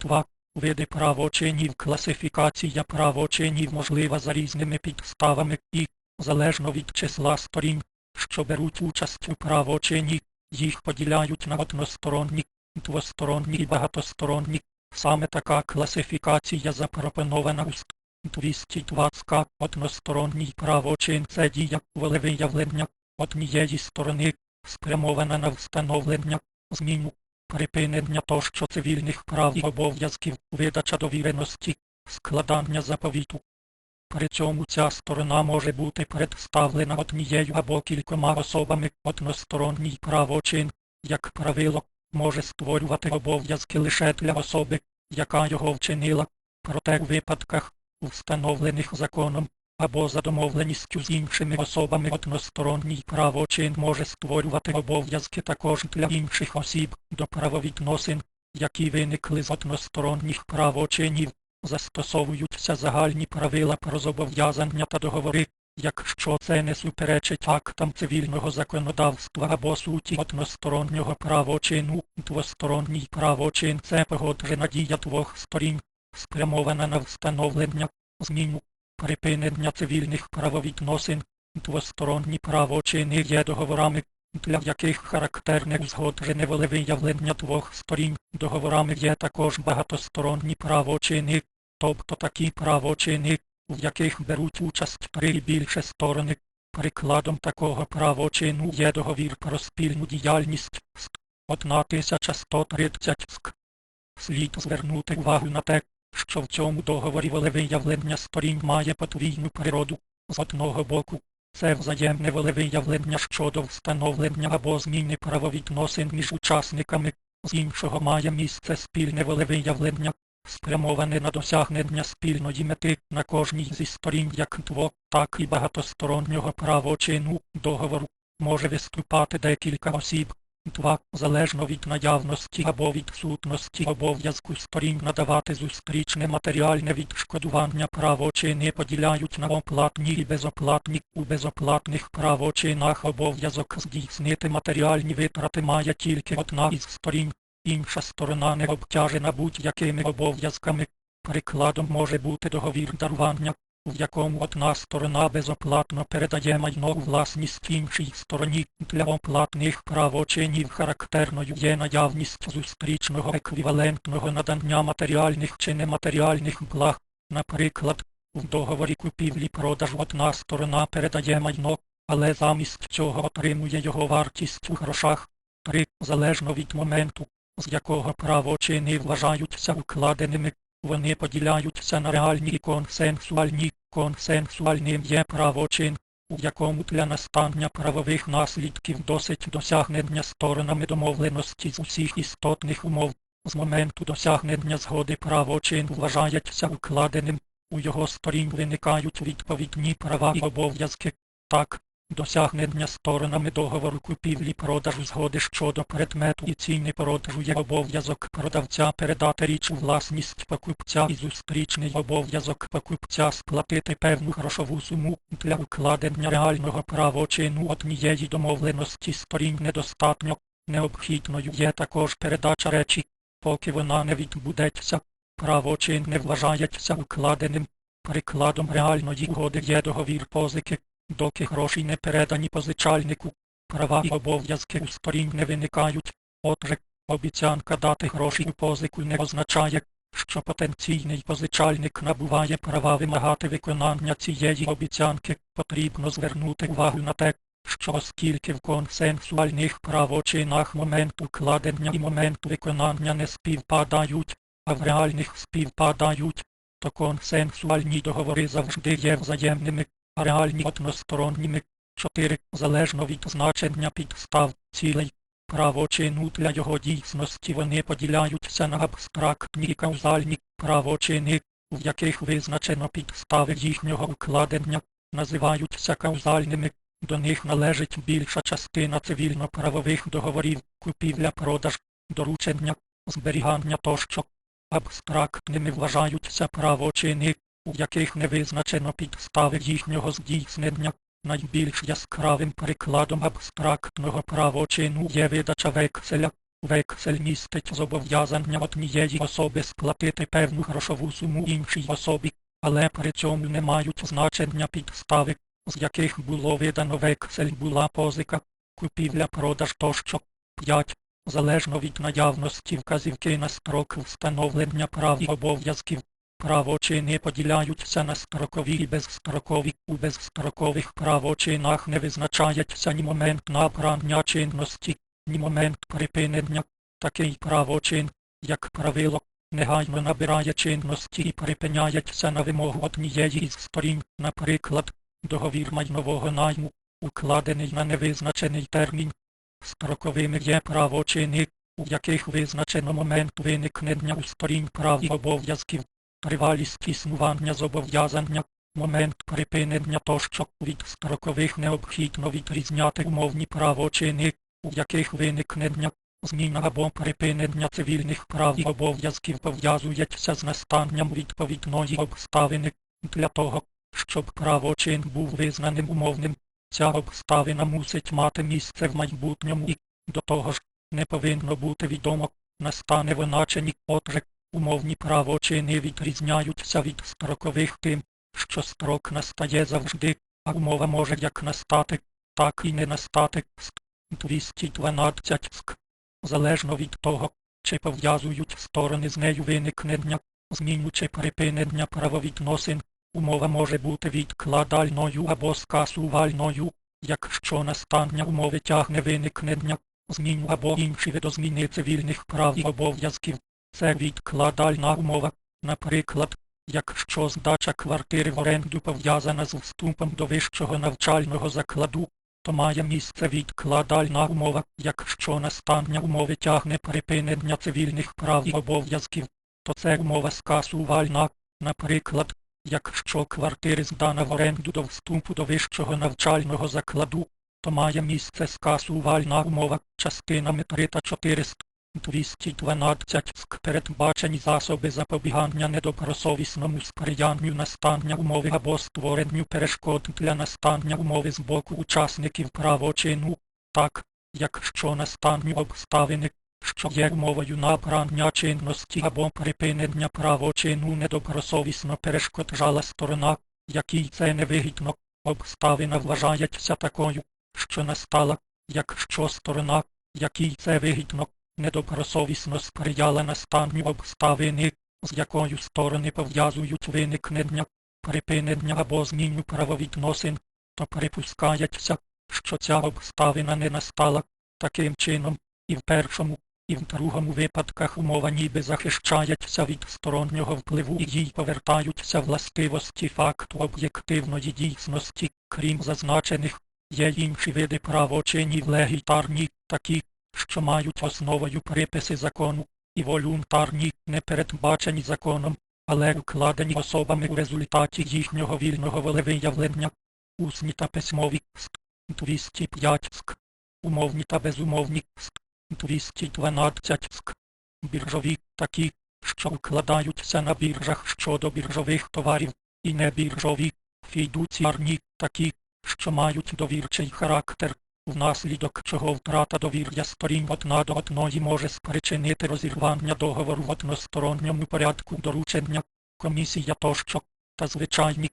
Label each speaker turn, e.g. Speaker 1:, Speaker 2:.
Speaker 1: 2. Види правочинів класифікація правочинів можлива за різними підставами і, залежно від числа сторін, що беруть участь у правочині, їх поділяють на односторонні, двосторонні і багатосторонні. Саме така класифікація запропонована у 220 односторонній правочин це дія волевиявлення однієї сторони, спрямована на встановлення, зміну, припинення тощо цивільних прав і обов'язків, видача довіреності, складання заповіту. При цьому ця сторона може бути представлена однією або кількома особами односторонній правочин, як правило, може створювати обов'язки лише для особи, яка його вчинила, проте у випадках, встановлених законом, або за домовленістю з іншими особами односторонній правочин може створювати обов'язки також для інших осіб до правовідносин, які виникли з односторонніх правочинів, застосовуються загальні правила про зобов'язання та договори, якщо це не суперечить актам цивільного законодавства або суті одностороннього правочину, двосторонній правочин це погоджена дія двох сторін, спрямована на встановлення, зміну, припинення цивільних правовідносин, двосторонні правочини є договорами, для яких характерне узгоджене волевиявлення двох сторін. Договорами є також багатосторонні правочини, тобто такі правочини, в яких беруть участь три і більше сторони. Прикладом такого правочину є договір про спільну діяльність ст. 1130 ск. Слід звернути увагу на те, що в цьому договорі волевиявлення сторін має подвійну природу. З одного боку, це взаємне волевиявлення щодо встановлення або зміни правовідносин між учасниками, з іншого має місце спільне волевиявлення, спрямоване на досягнення спільної мети на кожній зі сторін як дво, так і багатостороннього правочину договору. Може виступати декілька осіб, 2. Залежно від наявності або відсутності обов'язку сторін надавати зустрічне матеріальне відшкодування правочини поділяють на оплатні і безоплатні. У безоплатних правочинах обов'язок здійснити матеріальні витрати має тільки одна із сторін, інша сторона не обтяжена будь-якими обов'язками. Прикладом може бути договір дарування, в якому одна сторона безоплатно передає майно у власність іншій стороні. Для оплатних правочинів характерною є наявність зустрічного еквівалентного надання матеріальних чи нематеріальних благ. Наприклад, в договорі купівлі-продажу одна сторона передає майно, але замість цього отримує його вартість у грошах. 3. Залежно від моменту, з якого правочини вважаються укладеними, вони поділяються на реальні і консенсуальні. Консенсуальним є правочин, у якому для настання правових наслідків досить досягнення сторонами домовленості з усіх істотних умов. З моменту досягнення згоди правочин вважається укладеним, у його сторін виникають відповідні права і обов'язки. Так, Досягнення сторонами договору купівлі-продажу згоди щодо предмету і ціни продажу є обов'язок продавця передати річ у власність покупця і зустрічний обов'язок покупця сплатити певну грошову суму для укладення реального правочину однієї домовленості сторін недостатньо. Необхідною є також передача речі, поки вона не відбудеться. Правочин не вважається укладеним. Прикладом реальної угоди є договір позики доки гроші не передані позичальнику, права і обов'язки у сторін не виникають. Отже, обіцянка дати гроші у позику не означає, що потенційний позичальник набуває права вимагати виконання цієї обіцянки. Потрібно звернути увагу на те, що оскільки в консенсуальних правочинах момент укладення і момент виконання не співпадають, а в реальних співпадають, то консенсуальні договори завжди є взаємними а реальні односторонніми. 4. Залежно від значення підстав, цілей, правочину для його дійсності вони поділяються на абстрактні і каузальні правочини, в яких визначено підстави їхнього укладення, називаються каузальними. До них належить більша частина цивільно-правових договорів, купівля-продаж, доручення, зберігання тощо. Абстрактними вважаються правочини, у яких не визначено підстави їхнього здійснення. Найбільш яскравим прикладом абстрактного правочину є видача векселя, Вексель містить зобов'язання однієї особи сплатити певну грошову суму іншій особі, але при цьому не мають значення підстави, з яких було видано вексель була позика, купівля-продаж тощо. 5. Залежно від наявності вказівки на строк встановлення прав і обов'язків, правочини поділяються на строкові і безстрокові. У безстрокових правочинах не визначається ні момент набрання чинності, ні момент припинення. Такий правочин, як правило, негайно набирає чинності і припиняється на вимогу однієї із сторін, наприклад, договір майнового найму, укладений на невизначений термін. Строковими є правочини, у яких визначено момент виникнення у сторін прав і обов'язків, тривалість існування зобов'язання, момент припинення тощо від строкових необхідно відрізняти умовні правочини, у яких виникнення, зміна або припинення цивільних прав і обов'язків пов'язується з настанням відповідної обставини. Для того, щоб правочин був визнаним умовним, ця обставина мусить мати місце в майбутньому і, до того ж, не повинно бути відомо, настане вона чи ні. Отже, умовні правочини відрізняються від строкових тим, що строк настає завжди, а умова може як настати, так і не настати. Ст. 212 ск. Залежно від того, чи пов'язують сторони з нею виникнення, зміну чи припинення правовідносин, умова може бути відкладальною або скасувальною, якщо настання умови тягне виникнення, зміну або інші видозміни цивільних прав і обов'язків. Це відкладальна умова, наприклад, якщо здача квартири в оренду пов'язана з вступом до вищого навчального закладу, то має місце відкладальна умова, якщо настання умови тягне припинення цивільних прав і обов'язків, то це умова скасувальна, наприклад, якщо квартири здана в оренду до вступу до вищого навчального закладу, то має місце скасувальна умова частинами 3 та 400. 212 ск. Передбачені засоби запобігання недобросовісному сприянню настання умови або створенню перешкод для настання умови з боку учасників правочину, так, якщо настанню обставини, що є умовою набрання чинності або припинення правочину недобросовісно перешкоджала сторона, якій це невигідно, обставина вважається такою, що настала, якщо сторона, якій це вигідно, недобросовісно сприяла настанню обставини, з якою сторони пов'язують виникнення, припинення або зміну правовідносин, то припускається, що ця обставина не настала таким чином, і в першому, і в другому випадках умова ніби захищається від стороннього впливу і їй повертаються властивості факту об'єктивної дійсності, крім зазначених, є інші види правочинів легітарні, такі, що мають основою приписи закону, і волюнтарні, не передбачені законом, але укладені особами у результаті їхнього вільного волевиявлення, усні та письмові ст. 205 ск. Умовні та безумовні ст. 212 ск. Біржові такі, що укладаються на біржах щодо біржових товарів, і небіржові, фідуціарні такі, що мають довірчий характер, внаслідок чого втрата довір'я сторін одна до одної може спричинити розірвання договору в односторонньому порядку доручення, комісія тощо, та звичайні,